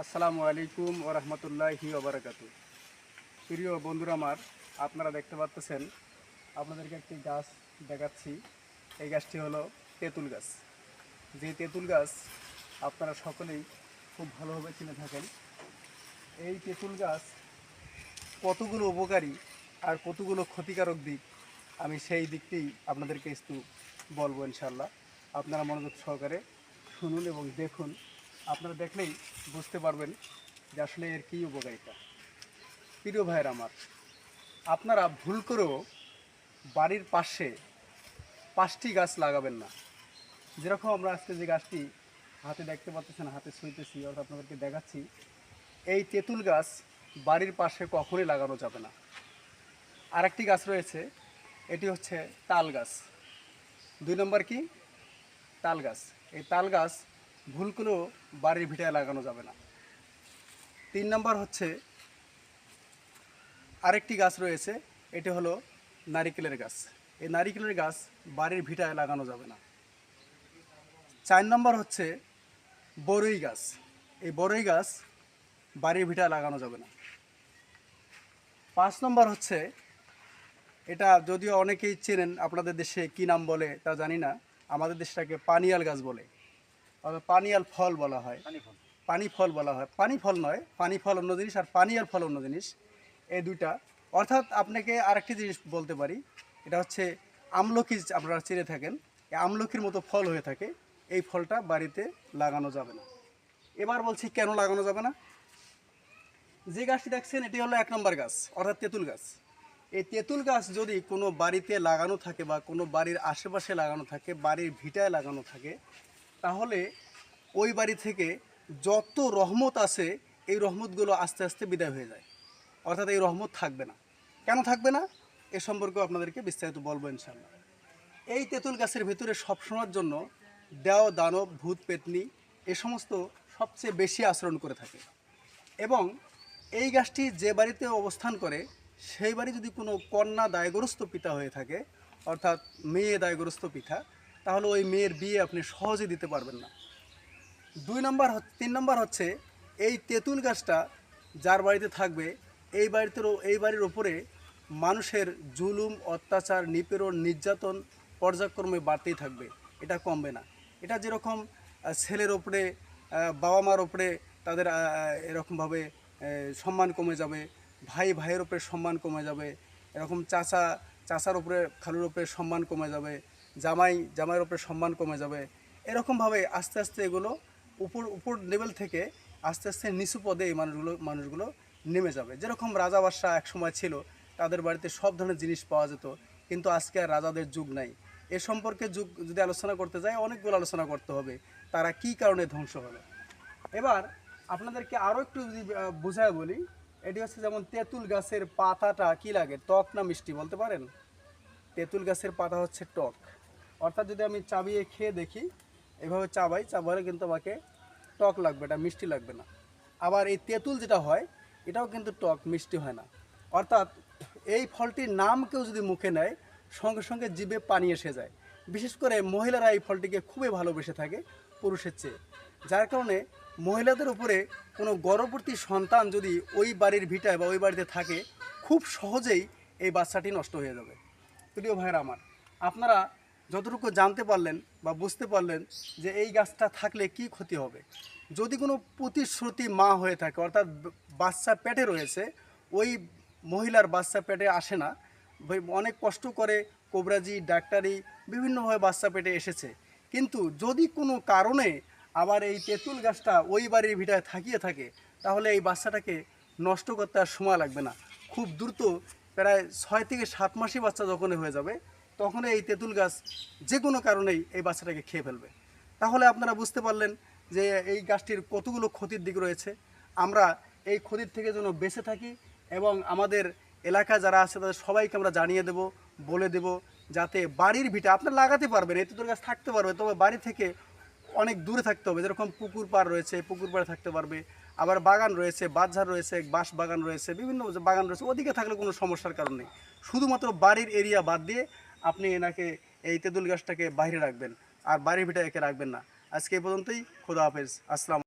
আসসালামু আলাইকুম ও রহমতুল্লাহি ওবরাকাতু প্রিয় বন্ধুরা আমার, আপনারা দেখতে পাচ্ছেন, আপনাদেরকে একটি গাছ দেখাচ্ছি। এই গাছটি হলো তেঁতুল গাছ। যে তেঁতুল গাছ আপনারা সকলেই খুব ভালোভাবে চিনে থাকেন। এই তেঁতুল গাছ কতগুলো উপকারী আর কতগুলো ক্ষতিকারক দিক, আমি সেই দিকটি আপনাদেরকে একটু বলব ইনশাল্লাহ আপনারা মনোযোগ সহকারে শুনুন এবং দেখুন আপনারা দেখলেই বুঝতে পারবেন যে আসলে এর কী উপকারিতা। প্রিয় ভাইয়ের আমার, আপনারা ভুল করেও বাড়ির পাশে পাঁচটি গাছ লাগাবেন না। যেরকম আমরা আজকে যে গাছটি হাতে দেখতে পাচ্ছেন, হাতে শুইতেছি অর্থাৎ আপনাদেরকে দেখাচ্ছি, এই তেঁতুল গাছ বাড়ির পাশে কখনোই লাগানো যাবে না। আরেকটি গাছ রয়েছে, এটি হচ্ছে তাল গাছ। দুই নম্বর কি? তাল গাছ। এই তাল গাছ ভুল করেও বাড়ির ভিটায় লাগানো যাবে না। তিন নম্বর হচ্ছে, আরেকটি গাছ রয়েছে, এটি হলো নারিকেলের গাছ। এই নারিকেলের গাছ বাড়ির ভিটায় লাগানো যাবে না। চার নম্বর হচ্ছে বড়ই গাছ। এই বড়ই গাছ বাড়ির ভিটায় লাগানো যাবে না। পাঁচ নম্বর হচ্ছে, এটা যদিও অনেকেই চেনেন, আপনাদের দেশে কি নাম বলে তা জানি না। আমাদের দেশটাকে পানিয়াল গাছ বলে। অর্থাৎ পানিয়াল ফল বলা হয়। পানি ফল। বলা হয়। পানি ফল নয় পানি ফল অন্য জিনিস আর পানিয়াল ফল অন্য জিনিস এই দুইটা। অর্থাৎ আপনাকে আরেকটি জিনিস বলতে পারি এটা হচ্ছে আমলকি আপনারা চিনে থাকেন এই আমলকির মতো ফল হয়ে থাকে এই ফলটা বাড়িতে লাগানো যাবে না। এবার বলছি কেন লাগানো যাবে না? যে গাছটি দেখছেন এটি হলো এক নম্বর গাছ অর্থাৎ তেঁতুল গাছ। এই তেঁতুল গাছ যদি কোনো বাড়িতে লাগানো থাকে বা কোনো বাড়ির আশেপাশে লাগানো থাকে বাড়ির ভিটায় লাগানো থাকে তাহলে ওই বাড়ি থেকে যত রহমত আছে এই রহমতগুলো আস্তে আস্তে বিদায় হয়ে যায়। অর্থাৎ এই রহমত থাকবে না। কেন থাকবে না? এ সম্পর্কে আপনাদেরকে বিস্তারিত বলব ইনশাল্লাহ এই তেঁতুল গাছের ভেতরে সবসময়ের জন্য দেও, দানব, ভূত, পেতনি এ সমস্ত সবচেয়ে বেশি আচরণ করে থাকে। এবং এই গাছটি যে বাড়িতে অবস্থান করে, সেই বাড়ি যদি কোনো কন্যা দায়গ্রস্ত পিতা হয়ে থাকে, অর্থাৎ মেয়ে দায়গ্রস্ত পিতা তাহলে ওই মেয়ের বিয়ে আপনি সহজে দিতে পারবেন না। দুই নম্বর তিন নম্বর হচ্ছে, এই তেঁতুল গাছটা যার বাড়িতে থাকবে, এই বাড়িতেও এই বাড়ির ওপরে মানুষের জুলুম, অত্যাচার, নিপীড়ন, নির্যাতন পর্যায়ক্রমে বাড়তেই থাকবে। এটা কমবে না। এটা যেরকম ছেলের ওপরে বাবা মার ওপরে তাদের এরকমভাবে সম্মান কমে যাবে, ভাই, ভাইয়ের ওপরে সম্মান কমে যাবে, এরকম চাচা, চাচার ওপরে, খালুর ওপরে সম্মান কমে যাবে জামাই, জামাইয়ের উপরে সম্মান কমে যাবে। এরকমভাবে আস্তে আস্তে এগুলো উপর উপর লেভেল থেকে আস্তে আস্তে নিচু পদে এই মানুষগুলো মানুষগুলো নেমে যাবে। যেরকম রাজা বাদশাহ এক সময় ছিল, তাদের বাড়িতে সব ধরনের জিনিস পাওয়া যেত, কিন্তু আজকে আর রাজাদের যুগ নাই। এ সম্পর্কে যুগ যদি আলোচনা করতে যাই, অনেকগুলো আলোচনা করতে হবে, তারা কি কারণে ধ্বংস হলো? এবার আপনাদেরকে আরও একটু যদি বোঝায় বলি, এটি হচ্ছে যেমন তেঁতুল গাছের পাতাটা কি লাগে? টক না মিষ্টি, বলতে পারেন? তেঁতুল গাছের পাতা হচ্ছে টক অর্থাৎ যদি আমি চাবিয়ে খেয়ে দেখি, এভাবে চাবাই চাবালে কিন্তু আমাকে টক লাগবে এটা মিষ্টি লাগবে না। আবার এই তেঁতুল যেটা হয়, এটাও কিন্তু টক, মিষ্টি হয় না। অর্থাৎ এই ফলটির নাম কেউ যদি মুখে নেয়, সঙ্গে সঙ্গে জিভে পানি এসে যায়। বিশেষ করে মহিলারা এই ফলটিকে খুবই ভালোবেসে থাকে পুরুষের চেয়ে। যার কারণে মহিলাদের উপরে কোনো গর্ভবতী সন্তান যদি ওই বাড়ির ভিটায় বা ওই বাড়িতে থাকে, খুব সহজেই এই বাচ্চাটি নষ্ট হয়ে যাবে। প্রিয় ভাইয়েরা আমার, আপনারা যতটুকু জানতে পারলেন বা বুঝতে পারলেন যে এই গাছটা থাকলে কি ক্ষতি হবে। যদি কোনো প্রতিশ্রুতি মা হয়ে থাকে, অর্থাৎ বাচ্চা পেটে রয়েছে, ওই মহিলার বাচ্চা পেটে আসে না। অনেক কষ্ট করে কোবরাজি ডাক্তারি বিভিন্নভাবে বাচ্চা পেটে এসেছে। কিন্তু যদি কোনো কারণে আবার এই তেঁতুল গাছটা ওই বাড়ির ভিটায় থাকিয়ে থাকে, তাহলে এই বাচ্চাটাকে নষ্ট করতে আর সময় লাগবে না। খুব দ্রুত প্রায় ছয় থেকে সাত মাসই বাচ্চা যখনই হয়ে যাবে তখন এই তেঁতুল গাছ যে কোনো কারণেই এই বাচ্চাটাকে খেয়ে ফেলবে। তাহলে আপনারা বুঝতে পারলেন যে এই গাছটির কতগুলো ক্ষতির দিক রয়েছে। আমরা এই ক্ষতির থেকে যেন বেঁচে থাকি এবং আমাদের এলাকা যারা আছে তাদের সবাইকে আমরা জানিয়ে দেব, বলে দেব যাতে বাড়ির ভিটা আপনারা লাগাতে পারবেন, এই তেঁতুল গাছ থাকতে পারবে, তবে বাড়ি থেকে অনেক দূরে থাকতে হবে, যেরকম পুকুর পাড় রয়েছে, পুকুর পাড়ে থাকতে পারবে, আবার বাগান রয়েছে, বাঁশঝাড় রয়েছে, বাঁশ বাগান রয়েছে, বিভিন্ন বাগান রয়েছে, ওদিকে থাকলে কোনো সমস্যার কারণ নেই। শুধুমাত্র বাড়ির এরিয়া বাদ দিয়ে আপনি এনাকে এই তেঁতুল গাছটাকে বাইরে রাখবেন, আর বাড়ির ভিটা একে রাখবেন না। আজকে এই পর্যন্তই, খোদা হাফেজ। আসসালাম